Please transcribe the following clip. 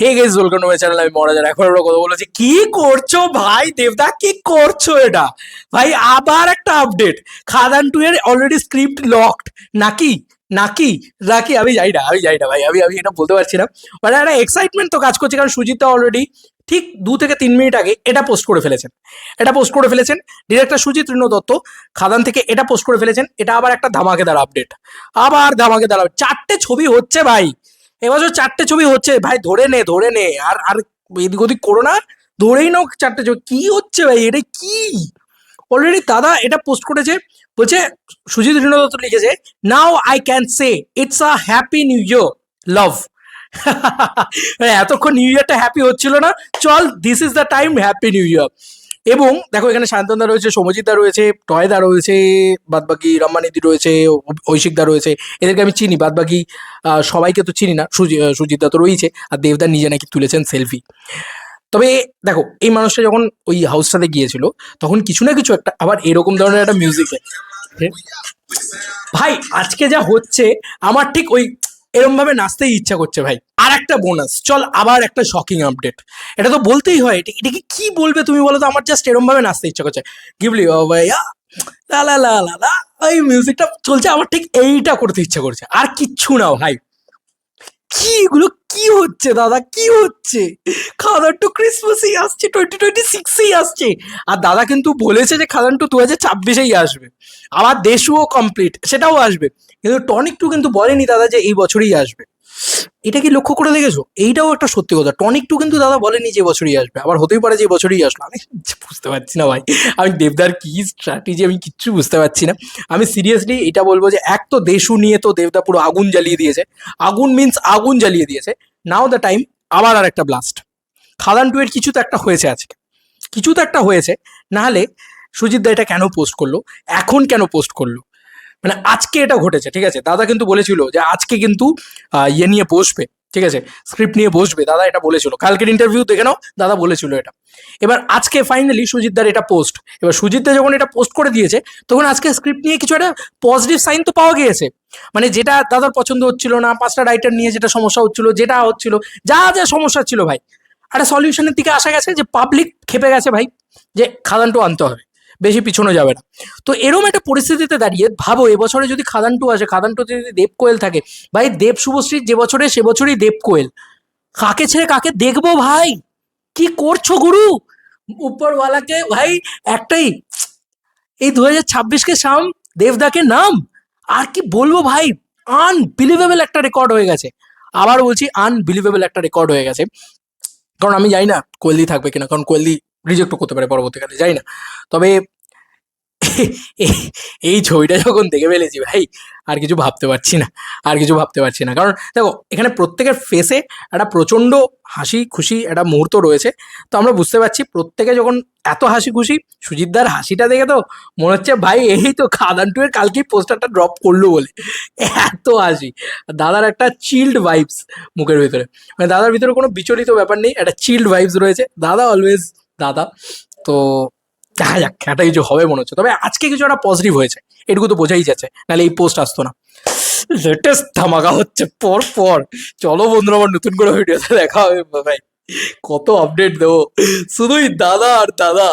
Hey guys welcome to my channel আমি মহারাজার এখন আমরা কথা বলেছি, কি করছ ভাই? দেবদা, কি করছ এটা? ভাই, আবার একটা আপডেট খাদান টু এর অলরেডি স্ক্রিপ্ট লকড নাকি? নাকি? নাকি? আমি যাই না, আমি যাই না ভাই, আমি আমি এটা বলতে পারছি না। মানে একটা এক্সাইটমেন্ট তো কাজ করছে, কারণ সুজিতটা অলরেডি ঠিক দু থেকে তিন মিনিট আগে এটা পোস্ট করে ফেলেছেন। এটা পোস্ট করে ফেলেছেন ডিরেক্টর সুজিত ঋণ দত্ত। খাদান থেকে এটা পোস্ট করে ফেলেছেন, এটা আবার একটা ধামাকেদার আপডেট আবার ধামাকেদার। চারটে ছবি হচ্ছে ভাই। এবছর চারটে ছবি হচ্ছে। ভাই, ধরে নে ধরে নে। আর আর এদিক ওদিক করো না। ধরেই নাও চারটে ছবি। কি হচ্ছে ভাই? এটা কি? অলরেডি দাদা এটা পোস্ট করেছে। বলছে, সুজিত ঋণ দত্ত লিখেছে now I can say it's a happy new year love এতক্ষণ নিউ ইয়ারটা হ্যাপি হচ্ছিল না। চল this is the time happy new year এবং দেখো এখানে শান্তনদা রয়েছে সৌমজিৎদা রয়েছে, টয়দা রয়েছে, বাদবাকি রম্মানিদি রয়েছে, ঐশিকদা রয়েছে, এদেরকে আমি চিনি, বাদবাকি সবাইকে তো চিনি না সুজিতদা তো রয়েছে আর দেবদা নিজে নাকি তুলেছেন সেলফি তবে দেখো, এই মানুষটা যখন ওই হাউসটাতে গিয়েছিল, তখন কিছু না কিছু একটা, আবার এরকম ধরনের একটা মিউজিক ভাই, আজকে যা হচ্ছে, আমার ঠিক ওই এরম ভাবে নাচতেই ইচ্ছা করছে ভাই। আর একটা বোনাস চল আবার একটা শকিং আপডেট এটা তো বলতেই হয়, এটা এটাকে কি বলবে তুমি বলো তো? আমার জাস্ট এরম ভাবে নাচতে ইচ্ছা করছে। গিবলি ভাইয়া, লা লা লা লা লা, ওই মিউজিকটা চলছে, আমার ঠিক এইটা করতে ইচ্ছা করছে। আর কিচ্ছু না ভাই। কি এগুলো কি হচ্ছে দাদা? কি হচ্ছে? খাদান টু ক্রিসমাসেই আসছে টোয়েন্টি টোয়েন্টি সিক্সেই আসছে। আর দাদা কিন্তু বলেছে যে খাদান টু দু হাজার ছাব্বিশেই আসবে। আবার দেশুও কমপ্লিট সেটাও আসবে। কিন্তু টনিক টু কিন্তু বলেনি দাদা যে এই বছরই আসবে। এটা কি লক্ষ্য করে দেখেছ? এইটাও একটা সত্যি কথা। টনিক টু কিন্তু দাদা বলেনি যে বছরই আসবে। আবার হতেই পারে যে বছরই আসলো। আমি বুঝতে পারছি না ভাই। আমি দেবদার কি স্ট্র্যাটেজি আমি কিচ্ছু বুঝতে পারছি না। আমি সিরিয়াসলি এটা বলব যে এক তো দেশু নিয়ে তো দেবদা পুরো আগুন জ্বালিয়ে দিয়েছে। আগুন মিন্স আগুন জ্বালিয়ে দিয়েছে। নাও দ্য টাইম আবার আর একটা ব্লাস্ট খাদান টু এর কিছু তো একটা হয়েছে আজকে। কিছু তো একটা হয়েছে। নাহলে সুজিত দা এটা কেন পোস্ট করল? এখন কেন পোস্ট করল? মানে আজকে এটা ঘটেছে, ঠিক আছে? দাদা কিন্তু বলেছিল যে আজকে কিন্তু ইয়ে নিয়ে বসবে, ঠিক আছে? স্ক্রিপ্ট নিয়ে বসবে, দাদা এটা বলেছিল। কালকের ইন্টারভিউ দেখে নাও, দাদা বলেছিল এটা। এবার আজকে ফাইনালি সুজিতদার এটা পোস্ট এবার সুজিতদা যখন এটা পোস্ট করে দিয়েছে, তখন আজকে স্ক্রিপ্ট নিয়ে কিছু একটা পজিটিভ সাইন তো পাওয়া গিয়েছে। মানে যেটা দাদার পছন্দ হচ্ছিল না, পাঁচটা রাইটার নিয়ে যেটা সমস্যা হচ্ছিল, যেটা হচ্ছিল, যা যা সমস্যা ছিল ভাই। একটা সলিউশনের দিকে আসা গেছে যে পাবলিক খেপে গেছে ভাই, যে খাদানটু আনতে হবে। বেশি পিছনে যাবে না। তো এরম একটা পরিস্থিতিতে দাঁড়িয়ে ভাবো, এবছরে যদি খাদান টু আসে খাদান টুতে যদি দেব কোয়েল থাকে, ভাই দেব শুভশ্রীর যে বছরে, সে বছরই দেব কোয়েল কাকে ছেড়ে কাকে দেখব ভাই? কি করছ গুরু? উপরওয়ালাকে, ভাই একটাই, এই দু হাজার ছাব্বিশকে সাম, দেবদাকে নাম। আর কি বলব ভাই? আনবিলিভেবল একটা রেকর্ড হয়ে গেছে। আবার বলছি আনবিলিভেবল একটা রেকর্ড হয়ে গেছে। কারণ আমি জানি না কোহলি থাকবে কিনা, কারণ কোহলি রিজেক্টও করতে পারে পরবর্তীকালে যাই না। তবে এই ছবিটা যখন দেখে ফেলেছি, ভাই, আর কিছু ভাবতে পারছি না, আর কিছু ভাবতে পারছি না। কারণ দেখো, এখানে প্রত্যেকের ফেসে একটা প্রচণ্ড হাসি খুশি একটা মুহূর্ত রয়েছে। তো আমরা বুঝতে পারছি প্রত্যেকে যখন এত হাসি খুশি, সুজিতদার হাসিটা দেখে তো মনে হচ্ছে, ভাই, এই তো খাদান টু এর কালকেই পোস্টারটা ড্রপ করল বলে। এত হাসি। দাদার একটা চিল্ড ভাইবস মুখের ভিতরে। মানে দাদার ভিতরে কোনো বিচলিত ব্যাপার নেই, একটা চিল্ড ভাইবস রয়েছে। দাদা অলওয়েজ দাদা। তো, দেখা যাক একটা কিছু হবে মনে হচ্ছে। তবে আজকে কিছু একটা পজিটিভ হয়েছে, এটুকু তো বোঝাই যাচ্ছে, নাহলে এই পোস্ট আসতো না। লেটেস্ট ধামাকা হচ্ছে পর পর চলো বন্ধুরা আমার নতুন করে ভিডিওতে দেখা হবে, ভাই। কত আপডেট দেবো। শুধুই দাদা আর দাদা।